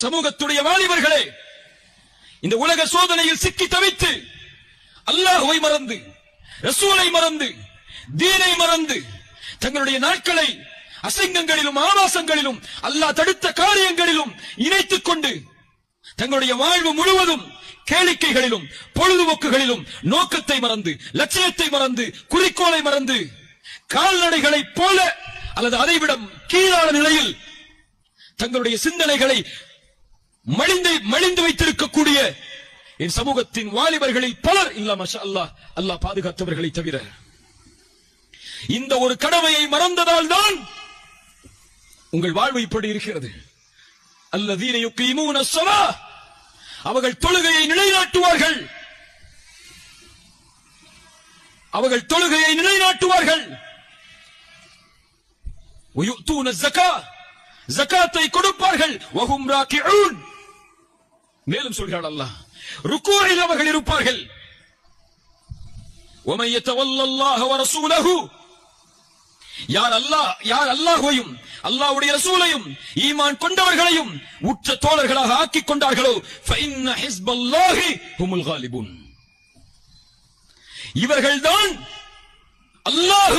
சமூகத்துடைய வாலிபர்களே இந்த உலக சோதனையில் சிக்கி தவித்து அல்லாஹுவை மறந்து ரசூலை மறந்து தீனை மறந்து தங்களுடைய நாட்களை அசிங்கங்களிலும் ஆபாசங்களிலும் அல்லாஹ் தடுத்த காரியங்களிலும் இணைத்துக் கொண்டு தங்களுடைய வாழ்வு முழுவதும் கேளிக்கைகளிலும் பொழுதுபோக்குகளிலும் நோக்கத்தை மறந்து லட்சியத்தை மறந்து குறிக்கோளை மறந்து கால்நடைகளைப் போல அல்லது அதைவிட கீழான நிலையில் தங்களுடைய சிந்தனைகளை மலிந்து மலிந்து வைத்திருக்கக்கூடிய என் சமூகத்தின் வாலிபர்களில் பலர் இல்ல மஷா அல்லாஹ் அல்லாஹ் பாதுகாத்தவர்களை தவிர. இந்த ஒரு கடமையை மறந்ததால் தான் உங்கள் வாழ்வு இப்படி இருக்கிறது. அல்ல யுக்கீமூன ஸலா அவர்கள் தொழுகையை நிலைநாட்டுவார்கள். அவர்கள் தொழுகையை நிலைநாட்டுவார்கள். ஜக்கா ஜக்காத்தை கொடுப்பார்கள். வஹும் ராக்கிஊன். மேலும் சொல்கிறாள் அல்லாஹ் ருக்கோவில் அவர்கள் இருப்பார்கள் யார் அல்லாஹ் யார் அல்லாஹுவையும் அல்லாஹ்வுடைய ரசூலையும் ஈமான் கொண்டவர்களையும் உற்ற தோழர்களாக ஆக்கிக் கொண்டார்களோ இவர்கள்தான் அல்லாஹ்